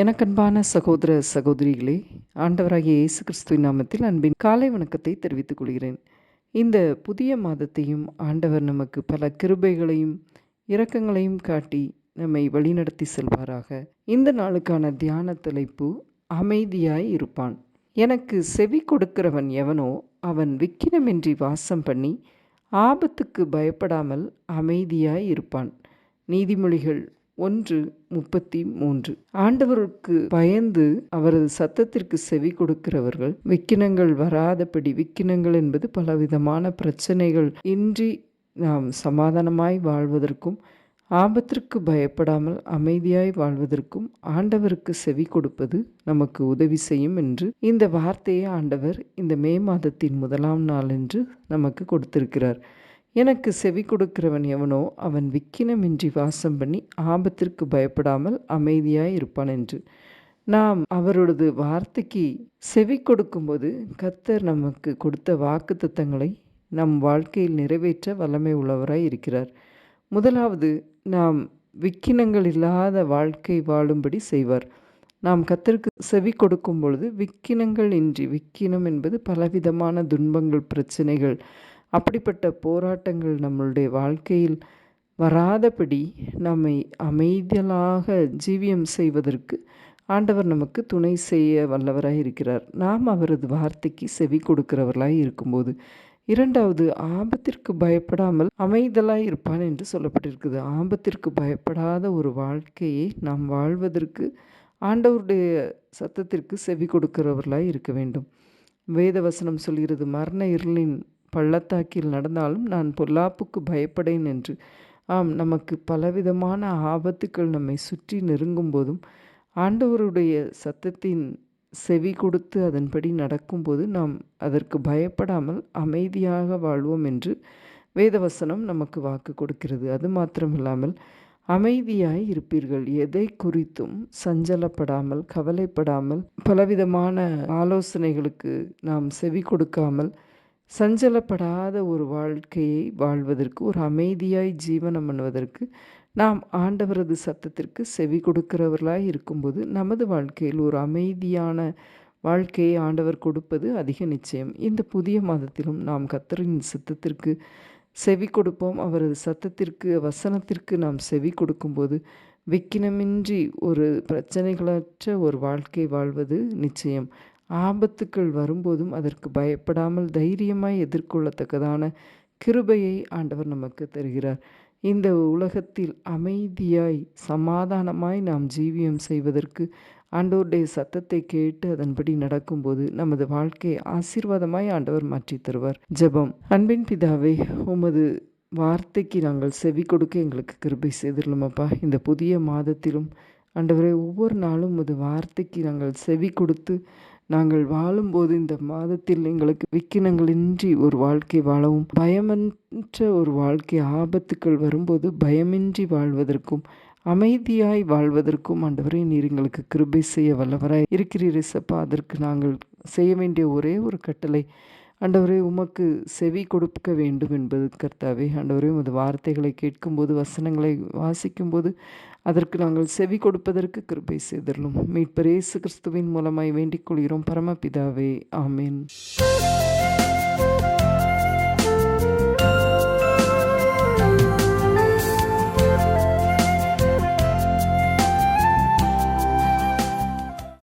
எனக்கன்பான சகோதர சகோதரிகளே ஆண்டவராகிய இயேசு கிறிஸ்துவின் நாமத்தில் அன்பின் காலை வணக்கத்தை தெரிவித்துக் கொள்கிறேன். இந்த புதிய மாதத்தையும் ஆண்டவர் நமக்கு பல கிருபைகளையும் இரக்கங்களையும் காட்டி நம்மை வழிநடத்தி செல்வாராக. இந்த நாளுக்கான தியான தலைப்பு அமைதியாய் இருப்பான். எனக்கு செவி கொடுக்கிறவன் எவனோ அவன் விக்கினமின்றி வாசம் பண்ணி ஆபத்துக்கு பயப்படாமல் அமைதியாய் இருப்பான். நீதிமொழிகள் ஒன்று முப்பத்தி மூன்று. ஆண்டவருக்கு பயந்து அவரது சத்தத்திற்கு செவி கொடுக்கிறவர்கள் விக்கினங்கள் வராதபடி விக்கினங்கள் என்பது பலவிதமான பிரச்சனைகள். இன்றி நாம் சமாதானமாய் வாழ்வதற்கும் ஆபத்திற்கு பயப்படாமல் அமைதியாய் வாழ்வதற்கும் ஆண்டவருக்கு செவி கொடுப்பது நமக்கு உதவி செய்யும் என்று இந்த வார்த்தையை ஆண்டவர் இந்த மே மாதத்தின் முதலாம் நாள் என்று நமக்கு கொடுத்திருக்கிறார். எனக்கு செவி கொடுக்கிறவன் எவனோ அவன் விக்கினமின்றி வாசம் பண்ணி ஆபத்திற்கு பயப்படாமல் அமைதியாய் இருப்பான் என்று. நாம் அவரது வார்த்தைக்கு செவி கொடுக்கும்போது கத்தர் நமக்கு கொடுத்த வாக்கு தத்தங்களை நம் வாழ்க்கையில் நிறைவேற்ற வல்லமை உள்ளவராய் இருக்கிறார். முதலாவது நாம் விக்கினங்கள் இல்லாத வாழ்க்கை வாழும்படி செய்வார். நாம் கத்தருக்கு செவி கொடுக்கும் பொழுது விக்கினங்கள் இன்றி விக்கினம் என்பது பலவிதமான துன்பங்கள் பிரச்சனைகள் அப்படிப்பட்ட போராட்டங்கள் நம்மளுடைய வாழ்க்கையில் வராதபடி நம்மை அமைதியலாக ஜீவியம் செய்வதற்கு ஆண்டவர் நமக்கு துணை செய்ய வல்லவராக இருக்கிறார். நாம் அவரது வார்த்தைக்கு செவி கொடுக்கிறவர்களாய் இருக்கும்போது இரண்டாவது ஆபத்திற்கு பயப்படாமல் அமைதலாய் இருப்பான் என்று சொல்லப்பட்டிருக்குது. ஆபத்திற்கு பயப்படாத ஒரு வாழ்க்கையை நாம் வாழ்வதற்கு ஆண்டவருடைய சத்தத்திற்கு செவி கொடுக்கிறவர்களாய் இருக்க வேண்டும். வேதவசனம் சொல்கிறது மரண இருளின் பள்ளத்தாக்கில் நடந்தாலும் நான் பொல்லாப்புக்கு பயப்படேன் என்று. ஆம் நமக்கு பலவிதமான ஆபத்துக்கள் நம்மை சுற்றி நெருங்கும் போதும் ஆண்டவருடைய சத்தத்தின் செவி கொடுத்து அதன்படி நடக்கும்போது நாம் அதற்கு பயப்படாமல் அமைதியாக வாழ்வோம் என்று வேதவசனம் நமக்கு வாக்கு கொடுக்கிறது. அது மாத்திரமில்லாமல் அமைதியாய் இருப்பீர்கள். எதை குறித்தும் சஞ்சலப்படாமல் கவலைப்படாமல் பலவிதமான ஆலோசனைகளுக்கு நாம் செவி கொடுக்காமல் சஞ்சலப்படாத ஒரு வாழ்க்கையை வாழ்வதற்கு ஒரு அமைதியாய் ஜீவனம் பண்ணுவதற்கு நாம் ஆண்டவரது சத்தத்திற்கு செவி கொடுக்கிறவர்களாய் இருக்கும்போது நமது வாழ்க்கையில் ஒரு அமைதியான வாழ்க்கையை ஆண்டவர் கொடுப்பது அதிக நிச்சயம். இந்த புதிய மாதத்திலும் நாம் கத்தரின் சத்தத்திற்கு செவி கொடுப்போம். அவரது சத்தத்திற்கு வசனத்திற்கு நாம் செவி கொடுக்கும்போது விக்கினமின்றி ஒரு பிரச்சனைகளற்ற ஒரு வாழ்க்கை வாழ்வது நிச்சயம். ஆபத்துக்கள் வரும்போதும் அதற்கு பயப்படாமல் தைரியமாய் எதிர்கொள்ளத்தக்கதான கிருபையை ஆண்டவர் நமக்கு தருகிறார். இந்த உலகத்தில் அமைதியாய் சமாதானமாய் நாம் ஜீவியம் செய்வதற்கு ஆண்டோருடைய சத்தத்தை கேட்டு அதன்படி நடக்கும்போது நமது வாழ்க்கையை ஆசீர்வாதமாய் ஆண்டவர் மாற்றி தருவார். ஜெபம். அன்பின் பிதாவே உமது வார்த்தைக்கு நாங்கள் செவி கொடுக்க எங்களுக்கு கிருபை செய்திடலாமப்பா இந்த புதிய மாதத்திலும் ஆண்டவரை ஒவ்வொரு நாளும் உமது வார்த்தைக்கு நாங்கள் செவி கொடுத்து நாங்கள் வாழும்போது இந்த மாதத்தில் எங்களுக்கு விக்கினங்களின்றி ஒரு வாழ்க்கை வாழவும். பயமற்ற ஒரு வாழ்க்கை ஆபத்துக்கள் வரும்போது பயமின்றி வாழ்வதற்கும் அமைதியாய் வாழ்வதற்கும் ஆண்டவரை நீர் எங்களுக்கு கிருபை செய்ய வல்லவராய் இருக்கிறீர் சப்பா அதற்கு நாங்கள் செய்ய வேண்டிய ஒரே ஒரு கட்டளை ஆண்டவரே உமக்கு செவி கொடுக்க வேண்டும் என்பது கர்த்தாவே. ஆண்டவரே உமது வார்த்தைகளை கேட்கும்போது வசனங்களை வாசிக்கும்போது அதற்கு நாங்கள் செவி கொடுப்பதற்கு கிருபை மீட்பர் இயேசு கிறிஸ்துவின் மூலமாய் வேண்டிக் கொள்கிறோம். பரமபிதாவே ஆமேன்.